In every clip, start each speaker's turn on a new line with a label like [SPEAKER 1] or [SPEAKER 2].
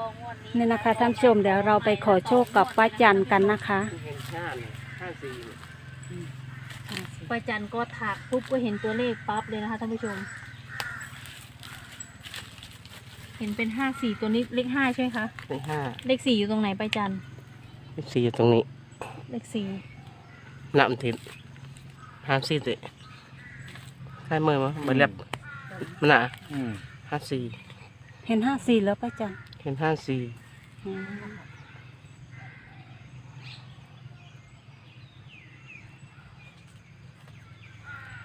[SPEAKER 1] ก็งวดนี้
[SPEAKER 2] นี่นะคะท่านผู้ชมเดี๋ยวเราไปขอโชคกับป้าจันกันนะคะ
[SPEAKER 3] เห็นห้าเนี่ยห้าสี่เนี่ย
[SPEAKER 1] ป้าจันก็ถักปุ๊บก็เห็นตัวเลขปั๊บเลยนะคะท่านผู้ชม เห็นเป็นห้าสี่ตัวนี้เลขห้าใช่ไหมคะ
[SPEAKER 3] เป็นห้า
[SPEAKER 1] เลขสี่อยู่ตรงไหนป้าจัน
[SPEAKER 3] เป็นสี่อยู่ตรงนี้
[SPEAKER 1] เลขสี่
[SPEAKER 3] นับทิศห้าสี่ติใช่เมื่อมั้ยมันเรียบมันหนา
[SPEAKER 4] อืม
[SPEAKER 3] ห้าสี่
[SPEAKER 2] เห็นห้าสี่แล้วป้าจัน
[SPEAKER 3] เห็นห้าสี่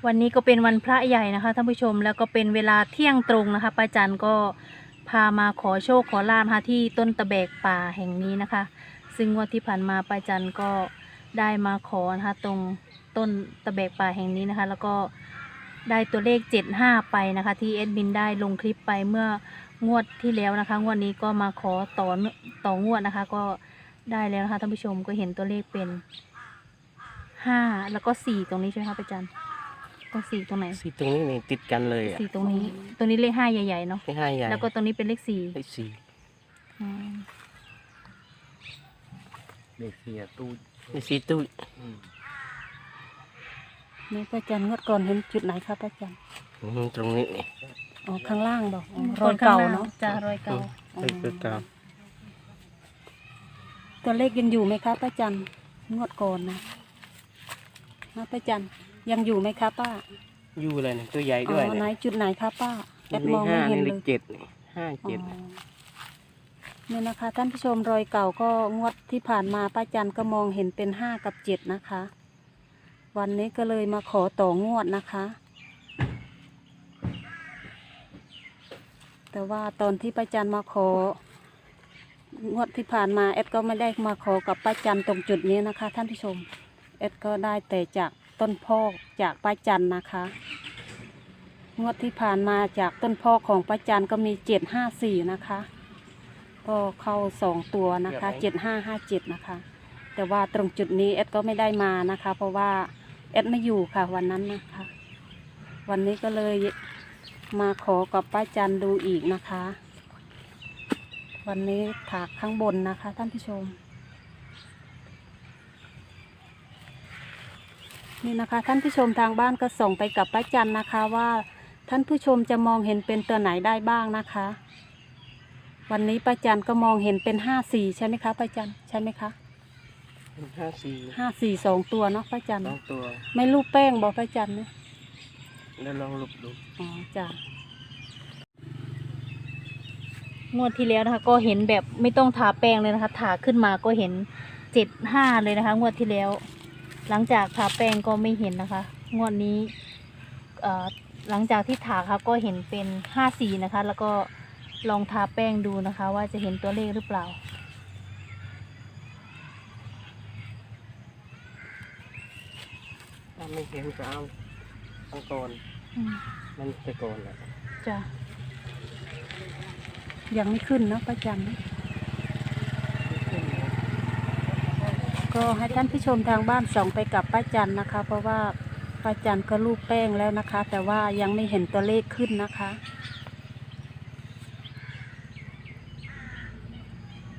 [SPEAKER 1] วันนี้ก็เป็นวันพระใหญ่นะคะท่านผู้ชมแล้วก็เป็นเวลาเที่ยงตรงนะคะป้าจันก็พามาขอโชคขอลาบนะคะที่ต้นตะแบกป่าแห่งนี้นะคะ ซึ่งงวันที่ผ่านมาป้าจันก็ได้มาขอนะคะตรงต้นตะแบกป่าแห่งนี้นะคะ แล้วก็ได้ตัวเลข 75 ไปนะคะ ที่เอ็ดบินได้ลงคลิปไปเมื่อ งวดที่แล้วนะคะ งวดนี้ก็มาขอต่อเนื่องต่องวดนะคะ ก็ได้แล้วนะคะท่านผู้ชมก็เห็นตัวเลขเป็น5แล้วก็4ตรงนี้ใช่ไหมคะป้าจันตรง4ตรงไหน
[SPEAKER 3] สี่ตรงนี้นี่ติดกันเลยอะ
[SPEAKER 1] สี่ตรงนี้ ตรงนี้เลขห้าใหญ่ๆเนาะ
[SPEAKER 3] ไม่ห้าใหญ่
[SPEAKER 1] แล้วก็ตรงนี้เป็นเลขสี่
[SPEAKER 3] เลขสี่
[SPEAKER 1] อืม
[SPEAKER 4] เด็กเสียตู้
[SPEAKER 3] เลขสี่ตู้
[SPEAKER 4] อืม
[SPEAKER 2] นี่ป้าจันงวดก่อนเห็นจุดไหนคะป้าจัน
[SPEAKER 3] อืมตรงนี้นี่
[SPEAKER 2] อ๋อข้างล่างบอกอ๋อร
[SPEAKER 1] ค
[SPEAKER 2] อย
[SPEAKER 1] ข้
[SPEAKER 2] เก่าง
[SPEAKER 1] ห
[SPEAKER 2] เนาะ
[SPEAKER 1] จ้ารอยเก่า
[SPEAKER 3] เลขตัวเก่า
[SPEAKER 2] ตัวเลขยังอยู่ไหมคะป้าจันงวดก่อนนะนะป้าจันยังอยู่ไหมคะป้า
[SPEAKER 3] อยู่เลยเนี่ยตัวใหญ่
[SPEAKER 2] อ๋
[SPEAKER 3] ด้วย
[SPEAKER 2] อไหน
[SPEAKER 3] เนี่ย
[SPEAKER 2] จุดไหนคะป้าแอด
[SPEAKER 3] เล
[SPEAKER 2] ม
[SPEAKER 3] ข
[SPEAKER 2] อง
[SPEAKER 3] ห้า
[SPEAKER 2] ไม่เห็น
[SPEAKER 3] เล
[SPEAKER 2] เล
[SPEAKER 3] ข
[SPEAKER 2] ย
[SPEAKER 3] เจ็ดนี่ห้า
[SPEAKER 2] อ๋อ
[SPEAKER 3] เจ็ด
[SPEAKER 2] เนี่ยนะคะ ท่านผู้ชมรอยเก่าก็งวดที่ผ่านมาป้าจันก็มองเห็นเป็นห้ากับเจ็ดนะคะ วันนี้ก็เลยมาขอต่องวดนะคะ แต่ว่าตอนที่ป้าจันมาของวดที่ผ่านมาเอ็ดก็ไม่ได้มาขอกับป้าจันตรงจุดนี้นะคะ ท่านผู้ชมเอ็ดก็ได้แต่จากต้นพอกจากป้าจันนะคะ งวดที่ผ่านมาจากต้นพอกของป้าจันก็มีเจ็ดห้าสี่นะคะ ก็เข้าสองตัวนะคะเจ็ดห้าห้าเจ็ดนะคะ แต่ว่าตรงจุดนี้เอ็ดก็ไม่ได้มานะคะ เพราะว่าเอ็ดไม่อยู่ค่ะวันนั้นนะคะ วันนี้ก็เลย มาขอกับป้าจันดูอีกนะคะ วันนี้ถากข้างบนนะคะ ท่านผู้ชม นี่นะคะท่านผู้ชมทางบ้านก็ส่งไปกับป้าจันนะคะว่าท่านผู้ชมจะมองเห็นเป็นตัวไหนได้บ้างนะคะ วันนี้ป้าจันก็มองเห็นเป็นห้าสี่ใช่ไหมคะป้าจันใช่ไหมคะ
[SPEAKER 3] ห้าสี่
[SPEAKER 2] ห้าสี่สองตัวเนาะป้าจัน
[SPEAKER 3] สองตัว
[SPEAKER 2] ไม่รูปแป้งบอกป้าจันเนี่ย
[SPEAKER 3] แล้วลองลุกดู
[SPEAKER 2] อ๋อจ้ะ
[SPEAKER 1] งวดที่แล้วนะคะ ก็เห็นแบบไม่ต้องทาแป้งเลยนะคะถาขึ้นมาก็เห็นเจ็ดห้าเลยนะคะ งวดที่แล้ว หลังจากทาแป้งก็ไม่เห็นนะคะ งวดนี้เอ่อหลังจากที่ถาค่ะก็เห็นเป็นห้าสี่นะคะ แล้วก็ลองทาแป้งดูนะคะ ว่าจะเห็นตัวเลขหรือเปล่า
[SPEAKER 3] ถ้าไม่เห็นก็เอา เอาก่อน
[SPEAKER 1] อืม
[SPEAKER 3] มันไปก่อนแหละ
[SPEAKER 1] จ้ะ
[SPEAKER 2] ยังไม่ขึ้นเนาะป้าจันเนี่ยก็ให้ท่านผู้ชมทางบ้านส่องไปกับป้าจันนะคะ เพราะว่าป้าจันก็รูปแป้งแล้วนะคะ แต่ว่ายังไม่เห็นตัวเลขขึ้นนะคะ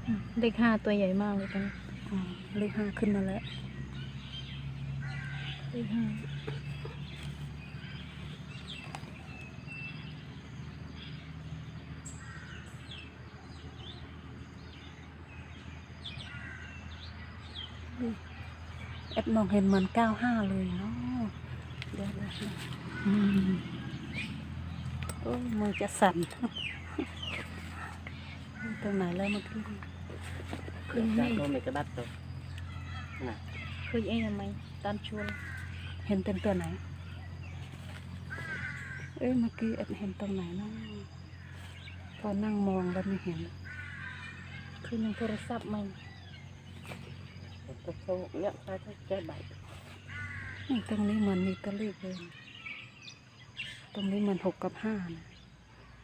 [SPEAKER 1] อืมเลขห้าตัวใหญ่มากเลยตอนนี้
[SPEAKER 2] อ๋อเลขห้าขึ้นมาแล้ว
[SPEAKER 1] เลขห้า
[SPEAKER 2] เอ็ดมองเห็นเหมือนเก้าห้าเลยเนาะเดี๋ยวนะโอ้ยมือจะสั่นตรงไหนแล้วเมื่อกี้
[SPEAKER 1] คือ
[SPEAKER 3] จั
[SPEAKER 1] ไม่
[SPEAKER 3] บโดนในกระดัดตัวน่ะ
[SPEAKER 1] คือไอ้ทำไมตอนชวน
[SPEAKER 2] เห็นเป็นตัวไหน เอ้ยเมื่อกี้เอ็ดเห็นตรงไหนเนาะพอนั่งมองแล้วไม่เห็น
[SPEAKER 1] คือในโทรศัพท์มัน
[SPEAKER 3] ตัวโซ่เนี่ยใช้ใช้ใบ
[SPEAKER 2] นี่ตรงนี้เหมือนมีตัวเลขเลย ตรงนี้เหมือนหกกับห้านะ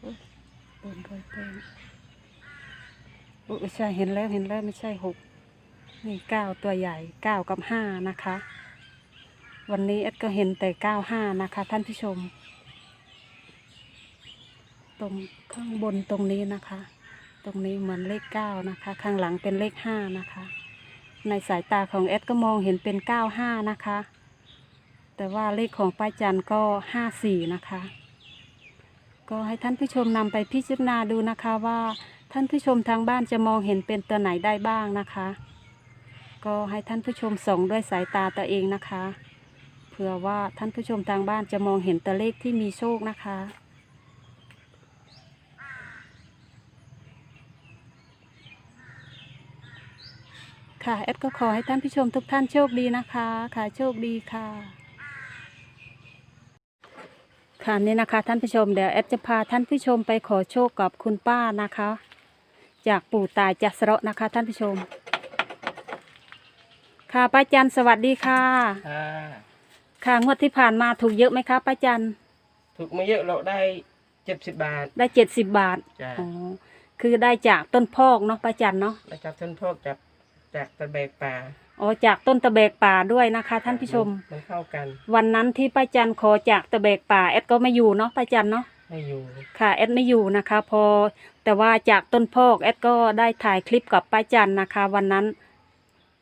[SPEAKER 2] โอ๊ยโดนรยแป้งโอ้ยไม่ใช่เห็นแล้วเห็นแล้วไม่ใช่หกนี่เก้าตัวใหญ่เก้ากับห้านะคะ วันนี้เอ็ดก็เห็นแต่เก้าห้านะคะ ท่านผู้ชม ตรงข้างบนตรงนี้นะคะ ตรงนี้เหมือนเลขเก้านะคะ ข้างหลังเป็นเลขห้านะคะ ในสายตาของเอดก็มองเห็นเป็นเก้าห้านะคะ แต่ว่าเลขของป้าจันก็ห้าสี่นะคะ ก็ให้ท่านผู้ชมนำไปพิจารณาดูนะคะว่าท่านผู้ชมทางบ้านจะมองเห็นเป็นตัวไหนได้บ้างนะคะ ก็ให้ท่านผู้ชมส่องด้วยสายตาตัวเองนะคะ เผื่อว่าท่านผู้ชมทางบ้านจะมองเห็นตัวเลขที่มีโชคนะคะ ค่ะแอดก็ขอให้ท่านผู้ชมทุกท่านโชคดีนะคะค่ะโชคดีค่ะ ค่ะนี่นะคะ ท่านผู้ชมเดี๋ยวแอดจะพาท่านผู้ชมไปขอโชคกับคุณป้านะคะ จากปู่ตายจัสระนะคะ ท่านผู้ชม ค่ะป้าจันสวัสดีค่ะ
[SPEAKER 3] อ่า
[SPEAKER 2] ค่ะงวดที่ผ่านมาถูกเยอะไหมคะป้าจัน
[SPEAKER 3] ถูกไม่เยอะเราได้เจ็ดสิบบาท
[SPEAKER 2] ได้เจ็ดสิบบาท
[SPEAKER 3] จ้า
[SPEAKER 2] อ๋อคือได้จากต้นพอกเนาะป้าจันเนาะ
[SPEAKER 3] แล้วจับท่านพวกจับ จากตะแบกป่า
[SPEAKER 2] อ๋อจากต้นตะเบกป่าด้วยนะคะ ท่านผู้ชม
[SPEAKER 3] มันเข้ากัน
[SPEAKER 2] วันนั้นที่ป้าจันขอจากตะเบกป่าแอดก็ไม่อยู่เนาะป้าจันเนาะ
[SPEAKER 3] ให้อยู่
[SPEAKER 2] ค่ะแอดไม่อยู่นะคะ พอแต่ว่าจากต้นพอกแอดก็ได้ถ่ายคลิปกับป้าจันนะคะ วันนั้น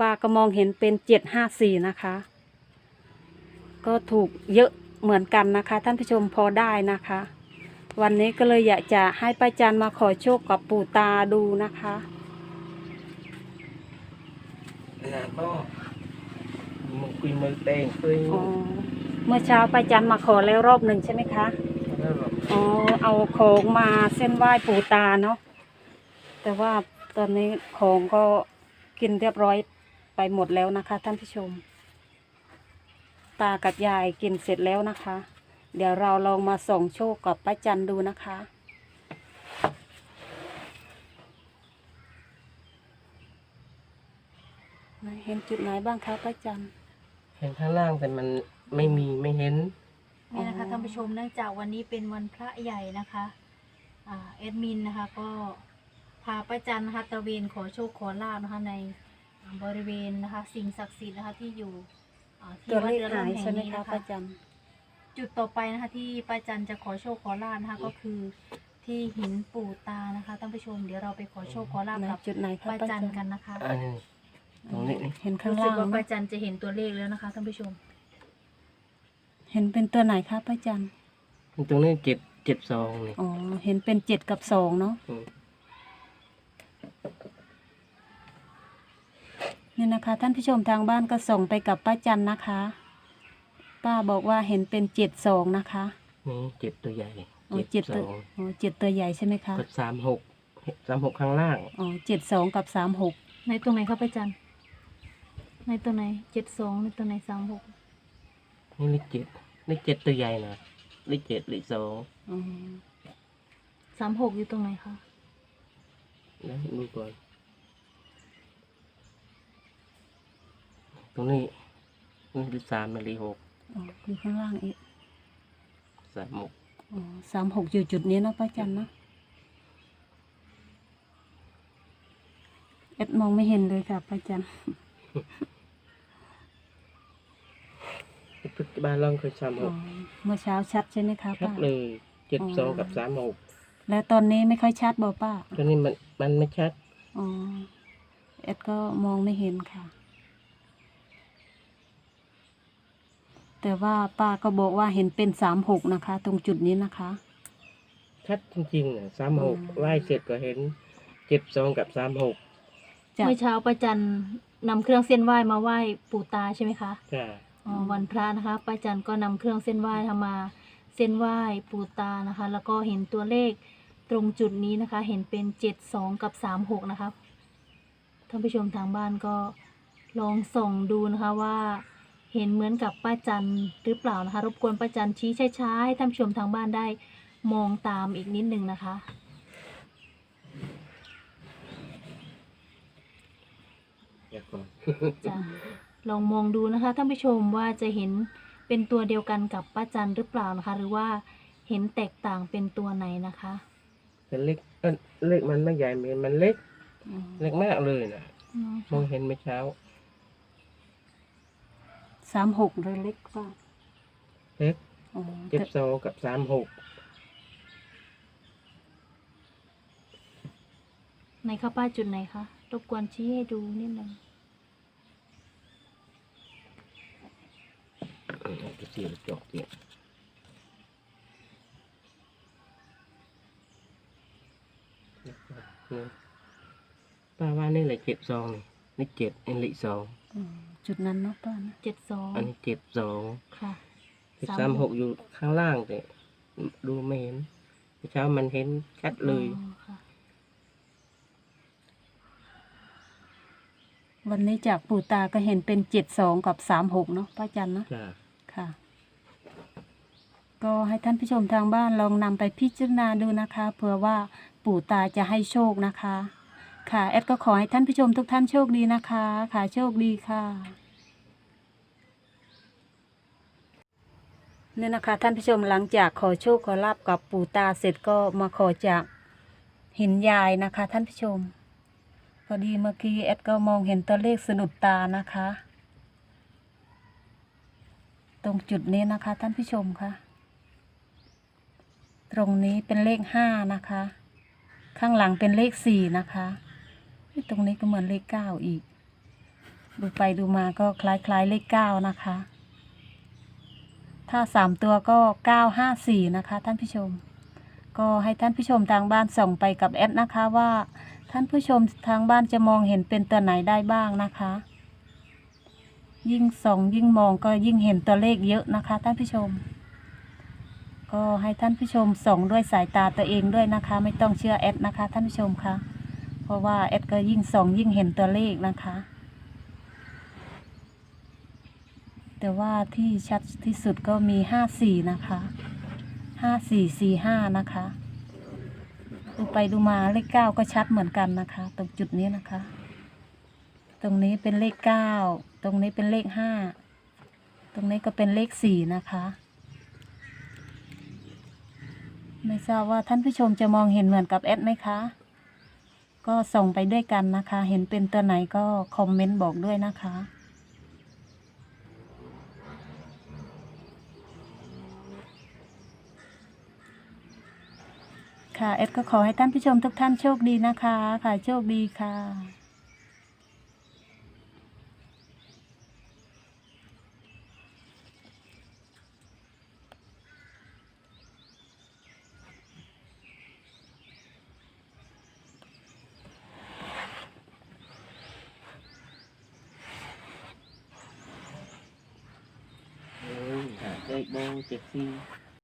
[SPEAKER 2] ป้าก็มองเห็นเป็นเจ็ดห้าสี่นะคะ ก็ถูกเยอะเหมือนกันนะคะ ท่านผู้ชมพอได้นะคะ วันนี้ก็เลยอยากจะให้ป้าจันมาขอโชคกับปู่ตาดูนะคะ
[SPEAKER 3] แล้วก็มึงคุยมือเตงคุย
[SPEAKER 2] อ๋อเมื่อเช้าป้าจันมาขอแล้วรอบหนึ่งใช่ไหมคะ
[SPEAKER 3] แล้วหรอก
[SPEAKER 2] อ๋อเอาของมาเส้นไหว้ปู่ตาเนาะแต่ว่าตอนนี้ของก็กินเรียบร้อยไปหมดแล้วนะคะ ท่านผู้ชม ตากับยายกินเสร็จแล้วนะคะ เดี๋ยวเราลองมาส่องโชคกับป้าจันดูนะคะไหนเห็นจุดไหนบ้างคะป้าจัน
[SPEAKER 3] เห็นข้างล่างแต่มันไม่มีไม่เห็น
[SPEAKER 1] นี่นะคะ
[SPEAKER 2] อ๋อ
[SPEAKER 1] ท่านผู้ชมเนื่องจากวันนี้เป็นวันพระใหญ่นะคะอ่าแอดมินนะคะ ก็พาป้าจันนะคะตระเวนขอโชคขอลาบนะคะในบริเวณนะคะ สิ่งศักดิ์สิทธิ์นะคะที่อยู่อ่าที่
[SPEAKER 2] ตัว
[SPEAKER 1] วัด
[SPEAKER 2] เลข
[SPEAKER 1] เรือ
[SPEAKER 2] หา
[SPEAKER 1] ล่ม
[SPEAKER 2] ย
[SPEAKER 1] แห่
[SPEAKER 2] ใช่
[SPEAKER 1] ง
[SPEAKER 2] ไหม
[SPEAKER 1] นี้
[SPEAKER 2] คะ
[SPEAKER 1] นะคะ
[SPEAKER 2] ป้าจัน
[SPEAKER 1] จุดต่อไปนะคะ ที่ป้าจันจะขอโชคขอลาบนะคะก็คือที่หินปู่ตานะคะท่านผู้ชมเดี๋ยวเราไปขอโชคขอลาบ
[SPEAKER 2] ไหน
[SPEAKER 1] กับ
[SPEAKER 2] จุดไหนคะ
[SPEAKER 1] ป้า
[SPEAKER 2] ป้า
[SPEAKER 1] จั
[SPEAKER 2] จั
[SPEAKER 1] น
[SPEAKER 2] น
[SPEAKER 1] กันนะคะ
[SPEAKER 3] อันนี้ ตรงนี้นี่
[SPEAKER 2] เห็นข้าง
[SPEAKER 1] รู้สึ
[SPEAKER 2] ล่ากง
[SPEAKER 1] ว่า
[SPEAKER 2] เน
[SPEAKER 1] ป้า
[SPEAKER 2] อะ
[SPEAKER 1] จันจะเห็นตัวเลขแล้วนะคะท่านผู้ชม
[SPEAKER 2] เห็นเป็นตัวไหนคะป้าจัน
[SPEAKER 3] ตรงนี้เจ็ดเจ็ดสองนี่
[SPEAKER 2] อ๋อเห็นเป็นเจ็ดกับสองเนาะ
[SPEAKER 3] อืม
[SPEAKER 2] นี่นะคะ ท่านผู้ชมทางบ้านก็ส่งไปกับป้าจันนะคะ ป้าบอกว่าเห็นเป็นเจ็ดสองนะคะ
[SPEAKER 3] นี่เจ็ดตัวใหญ่
[SPEAKER 2] อ๋อ
[SPEAKER 3] เจ็ด
[SPEAKER 2] เจ็ด
[SPEAKER 3] ส
[SPEAKER 2] ตัว
[SPEAKER 3] อง
[SPEAKER 2] อ๋อเจ็ดตัวใหญ่ใช่ไหมคะ
[SPEAKER 3] กับสามหกสามหกข้างล่าง
[SPEAKER 2] อ๋อเจ็ดสองกับสามหก
[SPEAKER 1] ในตรงไหนครับป้าจัน ในตัวไหนเจ็ดสองในตัวไหนสามหก
[SPEAKER 3] นี่เลขเจ็ดเลขเจ็ดตัวใหญ่นะเลขเจ็ดเลขสอง
[SPEAKER 2] อ๋อ
[SPEAKER 1] สามหกอยู่ตรงไหนคะ
[SPEAKER 3] นะดูก่อนตรงนี้นี่เลขสามนะเลขหก
[SPEAKER 2] อ๋ออยู่ข้างล่างอีก
[SPEAKER 3] สามหก
[SPEAKER 2] อ๋อสามหกอยู่จุดนี้เนาะป้าจันเนาะเอ็ดมองไม่เห็นเลยค่ะป้าจัน
[SPEAKER 3] ปัจจุบันลองเคยสามห
[SPEAKER 2] อ๋อกเมื่อเช้าชัดใช่ไหมคะ
[SPEAKER 3] ชัด
[SPEAKER 2] ป้า
[SPEAKER 3] เลยเจ็ด
[SPEAKER 2] อ๋อ
[SPEAKER 3] สองกับสามหก
[SPEAKER 2] แล้วตอนนี้ไม่ค่อยชัดบ่ป้า
[SPEAKER 3] ตัวนี้มันมันไม่ชัด
[SPEAKER 2] อ๋อเอ็ดก็มองไม่เห็นค่ะ แต่ว่าป้าก็บอกว่าเห็นเป็นสามหกนะคะ ตรงจุดนี้นะคะ
[SPEAKER 3] ชัดจริงๆนะสามหก
[SPEAKER 2] อ๋อ
[SPEAKER 3] ไหว้เสร็จก็เห็นเจ็ดสองกับสามหก
[SPEAKER 2] จะ
[SPEAKER 1] เมื่อเช้าป้าจัน นำเครื่องเส้นไหว้มาไหว้ปู่ตาใช่ไหมคะ
[SPEAKER 3] จ้า
[SPEAKER 1] อ๋อวันพระนะคะป้าจันก็นำเครื่องเส้นไหว้ทำมาเส้นไหว้ปู่ตานะคะ แล้วก็เห็นตัวเลขตรงจุดนี้นะคะ เห็นเป็นเจ็ดสองกับสามหกนะคะท่านผู้ชมทางบ้านก็ลองส่องดูนะคะว่า เห็นเหมือนกับป้าจันหรือเปล่านะคะ รบกวนป้าจันชี้ช้าๆให้ท่านผู้ชมทางบ้านได้มองตามอีกนิดนึงนะคะ
[SPEAKER 3] เดี๋ยวก่อน
[SPEAKER 1] จะลองมองดูนะคะท่านผู้ชมว่าจะเห็นเป็นตัวเดียวกันกับป้าจันหรือเปล่านะคะ หรือว่าเห็นแตกต่างเป็นตัวไหนนะคะ
[SPEAKER 3] แต่เล็กเอ้ยเล็กมันไม่ใหญ่เหมือนมันเล็ก
[SPEAKER 2] อ๋อ
[SPEAKER 3] เล็กมากเลยนะ
[SPEAKER 1] อืม
[SPEAKER 3] มองเห็นเมื่อเช้า
[SPEAKER 2] สามหกเลยเล็กป้า
[SPEAKER 3] เล็ก
[SPEAKER 2] อ๋อ
[SPEAKER 3] เจ็ด
[SPEAKER 2] แต่
[SPEAKER 3] สองกับสามหก
[SPEAKER 1] ไหนคะป้าจุดไหนคะรบกวนชี้ให้ดูนิดนึง
[SPEAKER 3] เออจะเสียจอกเนี่ยป้าว่านี่แหละเจ็ดซองนี่นี่เจ็ดอันนี้สอง
[SPEAKER 2] อืมจุดนั้นเนาะป้านะ
[SPEAKER 1] เจ็ดสอง
[SPEAKER 3] อันนี้เจ็ดสอง
[SPEAKER 1] ค่ะ
[SPEAKER 3] ที่สามหกอยู่ข้างล่างแต่ดูไม่เห็นเช้ามันเห็นชัดเลย
[SPEAKER 1] อ๋อค่ะ
[SPEAKER 2] วันนี้จากปู่ตาก็เห็นเป็นเจ็ดสองกับสามหกเนาะป้าจันเนาะ
[SPEAKER 3] จ้ะ
[SPEAKER 2] ค่ะ ก็ให้ท่านผู้ชมทางบ้านลองนำไปพิจารณาดูนะคะเผื่อว่าปู่ตาจะให้โชคนะคะ ค่ะแอดก็ขอให้ท่านผู้ชมทุกท่านโชคดีนะคะ ค่ะโชคดีค่ะเนี่ยนะคะท่านผู้ชมหลังจากขอโชคขอลาบกับปู่ตาเสร็จก็มาขอจากหินยายนะคะ ท่านผู้ชมพอดีเมื่อกี้แอดก็มองเห็นตัวเลขสะดุดตานะคะ ตรงจุดนี้นะคะท่านผู้ชมคะตรงนี้เป็นเลขห้านะคะ ข้างหลังเป็นเลขสี่นะคะตรงนี้ก็เหมือนเลขเก้าอีก ดูไปดูมาก็คล้ายๆเลขเก้านะคะ ถ้าสามตัวก็เก้าห้าสี่นะคะ ท่านผู้ชม ก็ให้ท่านผู้ชมทางบ้านส่งไปกับแอดนะคะว่าท่านผู้ชมทางบ้านจะมองเห็นเป็นตัวไหนได้บ้างนะคะ ยิ่งส่องยิ่งมองก็ยิ่งเห็นตัวเลขเยอะนะคะ ท่านผู้ชม ก็ให้ท่านผู้ชมส่องด้วยสายตาตัวเองด้วยนะคะ ไม่ต้องเชื่อแอดนะคะ ท่านผู้ชมคะเพราะว่าแอดก็ยิ่งส่องยิ่งเห็นตัวเลขนะคะ แต่ว่าที่ชัดที่สุดก็มีห้าสี่นะคะห้าสี่สี่ห้านะคะดูไปดูมาเลขเก้าก็ชัดเหมือนกันนะคะ ตรงจุดนี้นะคะ ตรงนี้เป็นเลขเก้า ตรงนี้เป็นเลขห้า ตรงนี้ก็เป็นเลขสี่นะคะ ไม่ทราบว่าท่านผู้ชมจะมองเห็นเหมือนกับแอดไหมคะ ก็ส่งไปด้วยกันนะคะ เห็นเป็นตัวไหนก็คอมเมนต์บอกด้วยนะคะค่ะเอ็ดก็ขอให้ท่านผู้ชมทุกท่านโชคดีนะคะ ค่ะ โชคดีค่ะ
[SPEAKER 3] โอ้ยหาเลขโบ เจ็ดสี่